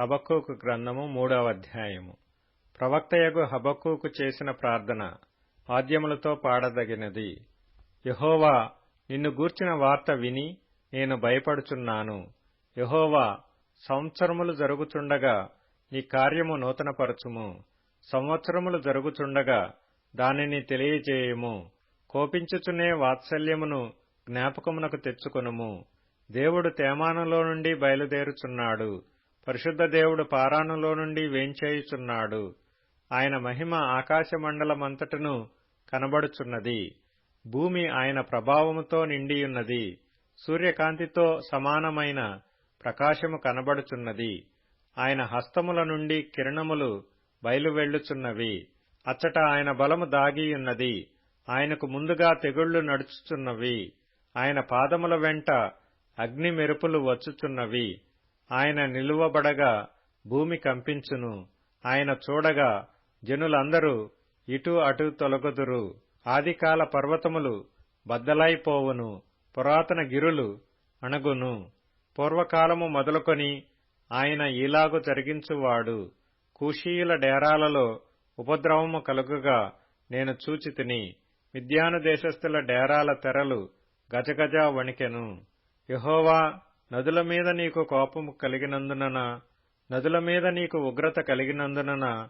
హబక్కుకు గ్రంథము మూడవ అధ్యాయము. ప్రవక్తయగు హబక్కుకు చేసిన ప్రార్థన వాద్యములతో పాడదగినది. యహోవా నిన్ను గూర్చిన వార్త విని నేను భయపడుచున్నాను. యహోవా సంవత్సరములు జరుగుచుండగా నీ కార్యము నూతనపరచుము. సంవత్సరములు జరుగుచుండగా దానిని తెలియజేయుము. కోపించుచునే వాత్సల్యమును జ్ఞాపకమునకు తెచ్చుకొనుము. దేవుడు తేమానంలో నుండి బయలుదేరుచున్నాడు. పరిశుద్ధ దేవుడు పారాణులో నుండి వేంచేయుచున్నాడు. ఆయన మహిమ ఆకాశమండలమంతటను కనబడుచున్నది. భూమి ఆయన ప్రభావముతో నిండియున్నది. సూర్యకాంతితో సమానమైన ప్రకాశము కనబడుచున్నది. ఆయన హస్తముల నుండి కిరణములు బయలువెళ్ళుచున్నవి అచ్చట ఆయన బలము దాగియున్నది. ఆయనకు ముందుగా తెగుళ్ళు నడుచుచున్నవి. ఆయన పాదముల వెంట అగ్ని మెరుపులు వచ్చుచున్నవి. ఆయన నిలువబడగా భూమి కంపించును. ఆయన చూడగా జనులందరూ ఇటు అటు తొలగుదురు. ఆదికాల పర్వతములు బద్దలైపోవును. పురాతన గిరులు అణగును. పూర్వకాలము మొదలుకొని ఆయన ఈలాగు జరిగించువాడు. కూషీయుల డేరాలలో ఉపద్రవము కలుగుగా నేను చూచితిని మిద్యాను దేశస్థుల డేరాల తెరలు గజగజ వణికెను. యహోవా నదుల మీద నీకు కోపము కలిగినందున నదుల మీద నీకు ఉగ్రత కలిగినందున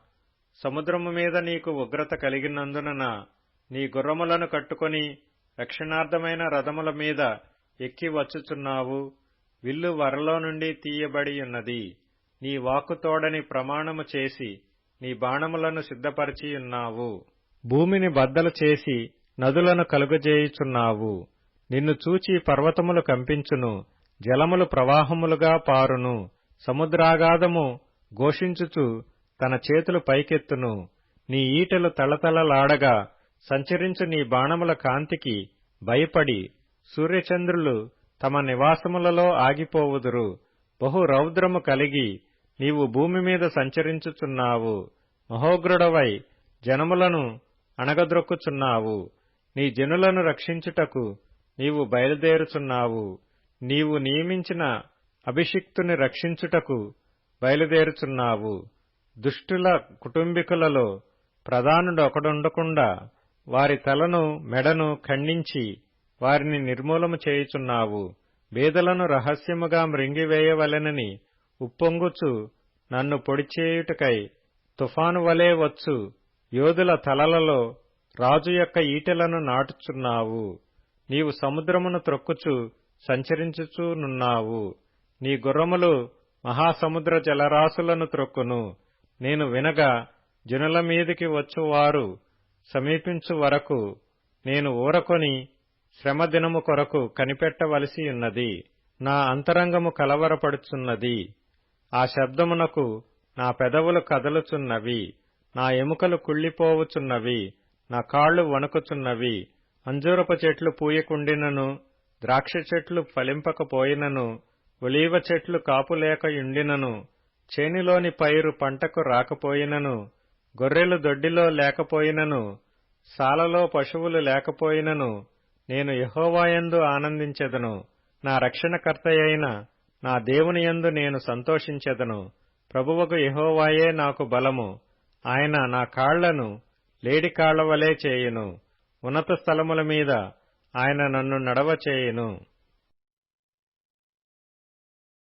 సముద్రము మీద నీకు ఉగ్రత కలిగినందున నీ గుర్రములను కట్టుకొని రక్షణార్థమైన రథముల మీద ఎక్కి వచ్చుచున్నావు. విల్లు వరలో నుండి తీయబడి ఉన్నది. నీ వాక్కుతోడని ప్రమాణము చేసి నీ బాణములను సిద్ధపరిచియున్నావు భూమిని బద్దలు చేసి నదులను కలుగజేయుచున్నావు. నిన్ను చూచి పర్వతములు కంపించును. జలములు ప్రవాహములుగా పారును. సముద్రాగాధము ఘోషించుచు తన చేతులు పైకెత్తును. నీ ఈటలు తళతళలాడగా సంచరించు నీ బాణముల కాంతికి భయపడి సూర్యచంద్రులు తమ నివాసములలో ఆగిపోవుదురు. బహు రౌద్రము కలిగి నీవు భూమి మీద సంచరించుచున్నావు. మహోగ్రుడవై జనములను అణగద్రొక్కుచున్నావు. నీ జనులను రక్షించుటకు నీవు బయలుదేరుచున్నావు. నీవు నియమించిన అభిషిక్తుని రక్షించుటకు బయలుదేరుచున్నావు. దుష్టుల కుటుంబీకులలో ప్రధానుడు ఒకడుండకుండా వారి తలను మెడను ఖండించి వారిని నిర్మూలము చేయుచున్నావు. బేదలను రహస్యముగా మృంగివేయవలెనని ఉప్పొంగుచు నన్ను పొడిచేయుటకై తుఫాను వలె వచ్చు. యోధుల తలలలో రాజు యొక్క ఈటెలను నాటుచున్నావు. నీవు సముద్రమును త్రొక్కుచు సంచరించుచూనున్నావు. నీ గుర్రములు మహాసముద్ర జలరాశులను త్రొక్కును. నేను వినగా జనుల మీదికి వచ్చువారు సమీపించు వరకు నేను ఊరకొని శ్రమదినము కొరకు కనిపెట్టవలసి ఉన్నది. నా అంతరంగము కలవరపడుచున్నది. ఆ శబ్దమునకు నా పెదవులు కదలుచున్నవి. నా ఎముకలు కుళ్ళిపోవుచున్నవి. నా కాళ్ళు వణుకుచున్నవి. అంజూరపు చెట్లు పూయకుండినను. ద్రాక్ష చెట్లు ఫలింపకపోయినను ఒలీవ చెట్లు కాపులేకయుండినను చేనిలోని పైరు పంటకు రాకపోయినను గొర్రెలు దొడ్డిలో లేకపోయినను సాలలో పశువులు లేకపోయినను నేను యహోవాయందు ఆనందించెదను. నా రక్షణకర్తయైన నా దేవునియందు నేను సంతోషించెదను. ప్రభువకు యహోవాయే నాకు బలము. ఆయన నా కాళ్ళను లేడి కాళ్ళ వలె చేయును. ఉన్నత స్థలముల మీద ఆయన నన్ను నడవచేయును.